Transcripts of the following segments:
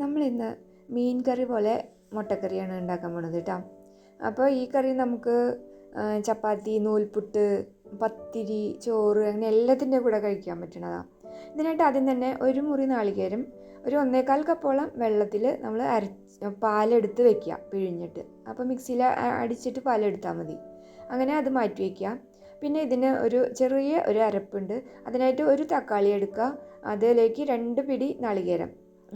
നമ്മളിന്ന് മീൻ കറി പോലെ മുട്ടക്കറിയാണ് ഉണ്ടാക്കാൻ പോണത് കേട്ടോ അപ്പോൾ ഈ കറി നമുക്ക് ചപ്പാത്തി നൂൽപുട്ട് പത്തിരി ചോറ് അങ്ങനെ എല്ലാത്തിന്റെ കൂടെ കഴിക്കാൻ പറ്റണതാണ് ഇതിനായിട്ട് ആദ്യം തന്നെ ഒരു മുറി നാളികേരം ഒരു ഒന്നേകാൽ കപ്പോളം വെള്ളത്തിൽ നമ്മൾ അരച്ച് പാലെടുത്ത് വെക്കുക പിഴിഞ്ഞിട്ട്. അപ്പോൾ മിക്സിയിൽ അടിച്ചിട്ട് പാലെടുത്താൽ മതി. അങ്ങനെ അത് മാറ്റി വയ്ക്കുക പിന്നെ ഇതിന് ഒരു ചെറിയ ഒരു അരപ്പുണ്ട്. അതിനായിട്ട് ഒരു തക്കാളി എടുക്കുക. അതിലേക്ക് രണ്ട് പിടി നാളികേരം.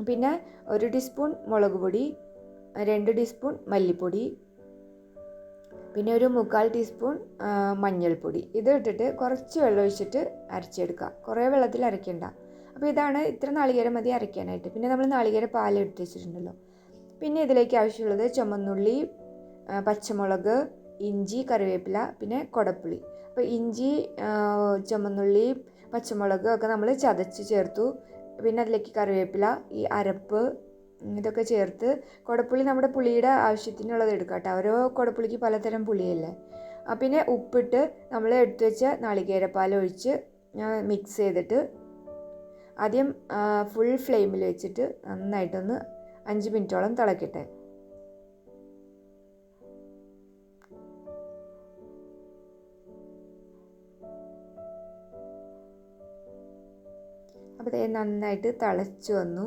പിന്നെ ഒരു ടീസ്പൂൺ മുളക് പൊടി രണ്ട് ടീസ്പൂൺ മല്ലിപ്പൊടി പിന്നെ ഒരു മുക്കാൽ ടീസ്പൂൺ മഞ്ഞൾപ്പൊടി. ഇത് ഇട്ടിട്ട് കുറച്ച് വെള്ളം ഒഴിച്ചിട്ട് അരച്ചെടുക്കുക. കുറേ വെള്ളത്തിൽ അരയ്ക്കണ്ട. അപ്പോൾ ഇതാണ് ഇത്ര നാളികേരം മതി അരയ്ക്കാനായിട്ട്. പിന്നെ നമ്മൾ നാളികേര പാൽ എടുത്ത് വെച്ചിട്ടുണ്ടല്ലോ. പിന്നെ ഇതിലേക്ക് ആവശ്യമുള്ളത് ചുമന്നുള്ളി പച്ചമുളക് ഇഞ്ചി കറിവേപ്പില പിന്നെ കൊടപ്പുളി. അപ്പോൾ ഇഞ്ചി ചുമന്നുള്ളി പച്ചമുളക് ഒക്കെ നമ്മൾ ചതച്ച് ചേർത്തു. പിന്നെ അതിലേക്ക് കറിവേപ്പില ഈ അരപ്പ് ഇതൊക്കെ ചേർത്ത് കുടപ്പുളി നമ്മുടെ പുളിയുടെ ആവശ്യത്തിനുള്ളത് എടുക്കാം കേട്ടോ. ഓരോ കുടപ്പുളിക്ക് പലതരം പുളിയല്ലേ. പിന്നെ ഉപ്പിട്ട് നമ്മൾ എടുത്തു വെച്ച നാളികേരപ്പാൽ ഒഴിച്ച് മിക്സ് ചെയ്തിട്ട് ആദ്യം ഫുൾ ഫ്ലെയിമിൽ വെച്ചിട്ട് നന്നായിട്ടൊന്ന് അഞ്ച് മിനിറ്റോളം തിളക്കട്ടെ. അപ്പോൾ നന്നായിട്ട് തിളച്ച് വന്നു.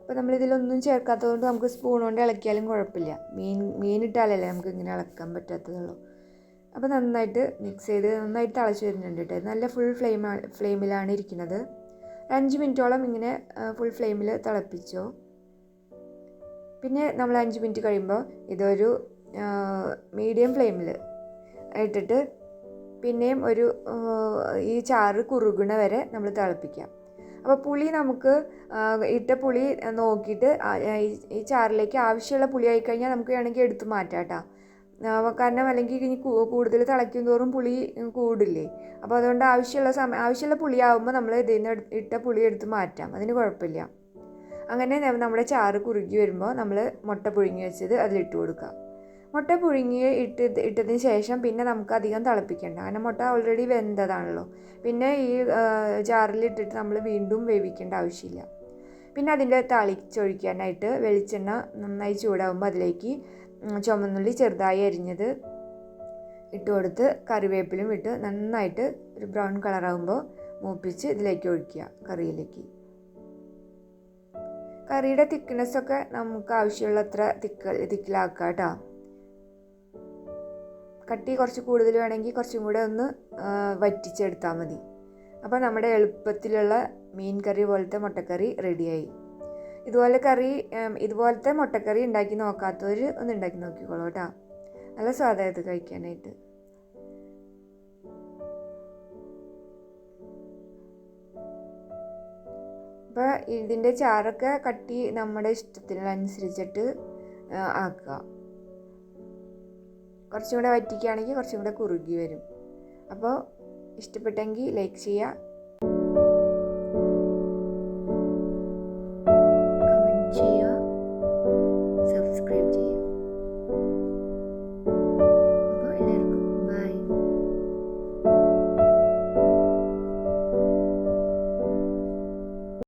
അപ്പോൾ നമ്മളിതിലൊന്നും ചേർക്കാത്തതുകൊണ്ട് നമുക്ക് സ്പൂൺ കൊണ്ട് ഇളക്കിയാലും കുഴപ്പമില്ല. മീൻ മീനിട്ടാലല്ലേ നമുക്ക് ഇങ്ങനെ ഇളക്കാൻ പറ്റാത്തതുള്ളൂ. അപ്പോൾ നന്നായിട്ട് മിക്സ് ചെയ്ത് നന്നായിട്ട് തിളച്ച് വരുന്നുണ്ട് കേട്ടോ. നല്ല ഫുൾ ഫ്ലെയിം ഫ്ലെയിമിലാണ് ഇരിക്കുന്നത്. അഞ്ച് മിനിറ്റോളം ഇങ്ങനെ ഫുൾ ഫ്ലെയിമിൽ തിളപ്പിച്ചോ. പിന്നെ നമ്മൾ അഞ്ച് മിനിറ്റ് കഴിയുമ്പോൾ ഇതൊരു മീഡിയം ഫ്ലെയിമിൽ ഇട്ടിട്ട് പിന്നെയും ഒരു ഈ ചാറ് കുറുകണ വരെ നമ്മൾ തിളപ്പിക്കാം. അപ്പോൾ പുളി നമുക്ക് ഇട്ട പുളി നോക്കിയിട്ട് ഈ- ചാറിലേക്ക് ആവശ്യമുള്ള പുളി ആയിക്കഴിഞ്ഞാൽ നമുക്ക് വേണമെങ്കിൽ എടുത്തു മാറ്റാം കേട്ടോ. കാരണം അല്ലെങ്കിൽ ഇനി കൂടുതൽ തിളയ്ക്കും തോറും പുളി കൂടില്ലേ? അപ്പോൾ അതുകൊണ്ട് ആവശ്യമുള്ള സമയം ആവശ്യമുള്ള പുളിയാവുമ്പോൾ നമ്മൾ ഇതിൽ നിന്ന് ഇട്ട പുളി എടുത്ത് മാറ്റാം. അതിന് കുഴപ്പമില്ല. അങ്ങനെ നമ്മുടെ ചാറ് കുറുകി വരുമ്പോൾ നമ്മൾ മുട്ട പുഴുങ്ങി വെച്ചത് അതിലിട്ട് കൊടുക്കുക മുട്ട പുഴുങ്ങി ഇട്ട് ഇട്ടതിന് ശേഷം പിന്നെ നമുക്ക് അധികം തിളപ്പിക്കേണ്ട. കാരണം മുട്ട ഓൾറെഡി വെന്തതാണല്ലോ. പിന്നെ ഈ ജാറിലിട്ടിട്ട് നമ്മൾ വീണ്ടും വേവിക്കേണ്ട ആവശ്യമില്ല. പിന്നെ അതിന്റെ തളിച്ചൊഴിക്കാനായിട്ട് വെളിച്ചെണ്ണ നന്നായി ചൂടാകുമ്പോൾ അതിലേക്ക് ചുമന്നുള്ളി ചെറുതായി അരിഞ്ഞത് ഇട്ട് കൊടുത്ത് കറിവേപ്പിലും ഇട്ട് നന്നായിട്ട് ഒരു ബ്രൗൺ കളറാകുമ്പോൾ മൂപ്പിച്ച് ഇതിലേക്ക് ഒഴിക്കുക കറിയിലേക്ക്. കറിയുടെ തിക്നെസ്സൊക്കെ നമുക്ക് ആവശ്യമുള്ളത്ര തിക്ക തിക്കിലാക്കുക കേട്ടോ. കട്ടി കുറച്ച് കൂടുതൽ വേണമെങ്കിൽ കുറച്ചും കൂടെ ഒന്ന് വറ്റിച്ചെടുത്താൽ മതി. അപ്പോൾ നമ്മുടെ എളുപ്പത്തിലുള്ള മീൻ കറി പോലത്തെ മുട്ടക്കറി റെഡിയായി. ഇതുപോലെ കറി ഇതുപോലത്തെ മുട്ടക്കറി ഉണ്ടാക്കി നോക്കാത്തവർ ഒന്ന് ഉണ്ടാക്കി നോക്കിക്കോളൂ കേട്ടോ. നല്ല സ്വാദായത് കഴിക്കാനായിട്ട്. അപ്പോൾ ഇതിന്റെ ചാറൊക്കെ കട്ടി നമ്മുടെ ഇഷ്ടത്തിനനുസരിച്ചിട്ട് ആക്കുക. കുറച്ചും കൂടെ വറ്റിക്കുകയാണെങ്കിൽ കുറച്ചും കൂടെ കുറുകി വരും. അപ്പോൾ ഇഷ്ടപ്പെട്ടെങ്കിൽ ലൈക്ക് ചെയ്യുക